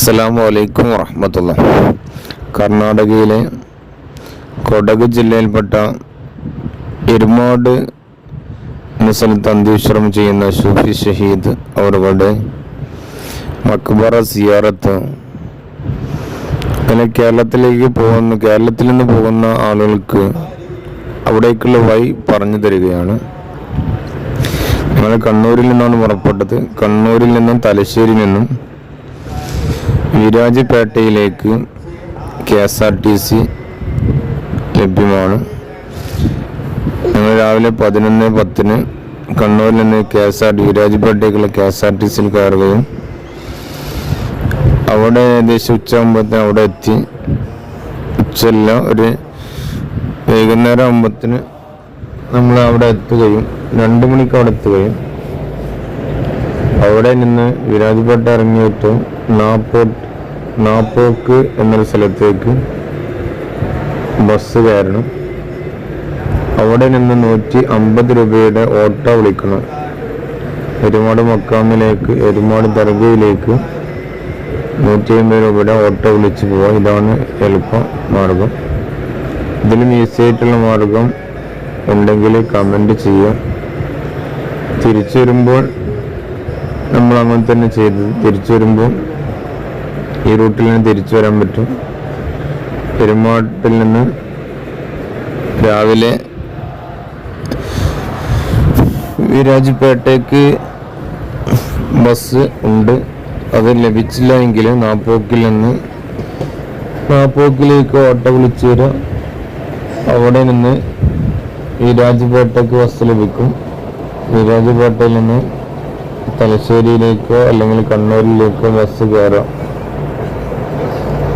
അസ്സലാമു അലൈക്കും വറഹമത്തുള്ള. കർണാടകയിലെ കൊടക് ജില്ലയിൽപ്പെട്ട ഇരുമാട് എന്ന തന്തീശ്വരം ചെയ്യുന്ന ഷൂഫി ഷഹീദ് അവരുടെ മക്ബറ സിയാറത്ത്. അങ്ങനെ കേരളത്തിലേക്ക് പോകുന്ന കേരളത്തിൽ നിന്ന് പോകുന്ന ആളുകൾക്ക് അവിടേക്കുള്ള വഴി പറഞ്ഞു തരികയാണ്. ഞങ്ങൾ കണ്ണൂരിൽ നിന്നാണ് പുറപ്പെട്ടത്. കണ്ണൂരിൽ നിന്നും തലശ്ശേരി നിന്നും വിരാജപേട്ടയിലേക്ക് K S R T C ലഭ്യമാണ്. ഞങ്ങൾ രാവിലെ പതിനൊന്ന് പത്തിന് കണ്ണൂരിൽ നിന്ന് കെ എസ് ആർ ടി വിരാജപേട്ടയ്ക്കുള്ള കെ എസ് ആർ ടി സിയിൽ കയറുകയും അവിടെ ഏകദേശം ഉച്ചയാകുമ്പോഴത്തേന് അവിടെ എത്തി. ഉച്ചല്ല ഒരു വൈകുന്നേരം ആകുമ്പോഴത്തിന് നമ്മൾ അവിടെ എത്തുകയും രണ്ട് മണിക്ക് അവിടെ എത്തുകയും അവിടെ നിന്ന് വിരാജ്പേട്ട ഇറങ്ങിയിട്ട് നാപ്പോട്ട് നാപ്പോക്ക് എന്നൊരു സ്ഥലത്തേക്ക് ബസ് കയറണം. അവിടെ നിന്ന് നൂറ്റി അമ്പത് രൂപയുടെ ഓട്ടോ വിളിക്കണം. എരുമാട് മക്കാമിലേക്ക് എരുമാട് ദർഗയിലേക്ക് നൂറ്റി അമ്പത് രൂപയുടെ ഓട്ടോ വിളിച്ച് പോവാം. ഇതാണ് എളുപ്പ മാർഗം. ഇതിലും ഈസി ആയിട്ടുള്ള മാർഗം ഉണ്ടെങ്കിൽ കമന്റ് ചെയ്യാം തിരിച്ചു വരുമ്പോൾ നമ്മൾ അങ്ങനെ തന്നെ ചെയ്തത്. തിരിച്ചു വരുമ്പോൾ ഈ റൂട്ടിൽ നിന്ന് തിരിച്ചു വരാൻ പറ്റും. പെരുമാട്ടിൽ നിന്ന് രാവിലെ വിരാജ്പേട്ടയ്ക്ക് ബസ് ഉണ്ട്. അത് ലഭിച്ചില്ല എങ്കിൽ നാപ്പോക്കിൽ നിന്ന് നാപ്പോക്കിലേക്ക് ഓട്ടോ വിളിച്ചു വരാം. അവിടെ നിന്ന് വിരാജ്പേട്ടയ്ക്ക് ബസ് ലഭിക്കും. വിരാജ്പേട്ടയിൽ നിന്ന് തലശ്ശേരിയിലേക്കോ അല്ലെങ്കിൽ കണ്ണൂരിലേക്കോ ബസ് കയറാം.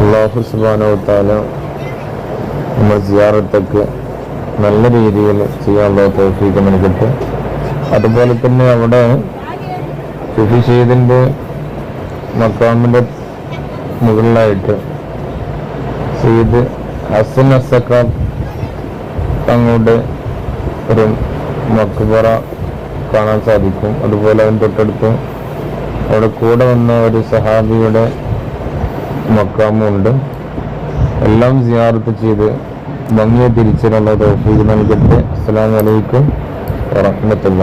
അള്ളാഹു സുബാനോത്താല നമ്മൾ സിയാറത്തൊക്കെ നല്ല രീതിയിൽ ചെയ്യാനുള്ള തോഫീക്ക് നൽകട്ടെ. അതുപോലെ തന്നെ അവിടെ സുഫി ഷെയ്ദിന്റെ മക്കാമിന്റെ മുകളിലായിട്ട് സെയ്ദ് ഹസൻ അസക്കാബ് തങ്ങളുടെ ഒരു മക്ബറ കാണാൻ സാധിക്കും. അതുപോലെ അതിന് തൊട്ടടുത്ത് അവിടെ കൂടെ വന്ന ഒരു സഹാബിയുടെ മക്കാമുണ്ട്. എല്ലാം സിയാർത്ത് ചെയ്ത് ഭംഗിയെ തിരിച്ചിട്ടുള്ള തോഫീക്ക് നൽകട്ടെ. അസ്സലാമു അലൈക്കും വറഹ്മത്തുള്ളാഹി